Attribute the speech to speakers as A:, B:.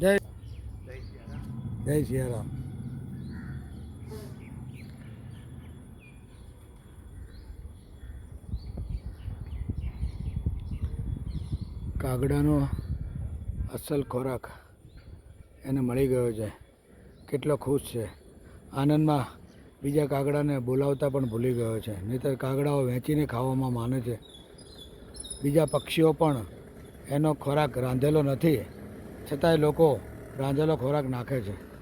A: જય સિયારામ. કાગડાનો અસલ ખોરાક એને મળી ગયો છે. કેટલો ખુશ છે. આનંદમાં બીજા કાગડાને બોલાવતા પણ ભૂલી ગયો છે. નહીંતર કાગડાઓ વેચીને ખાવામાં માને છે. બીજા પક્ષીઓ પણ એનો ખોરાક રાંધેલો નથી. છતાંય લોકો રાંધેલો ખોરાક નાખે છે.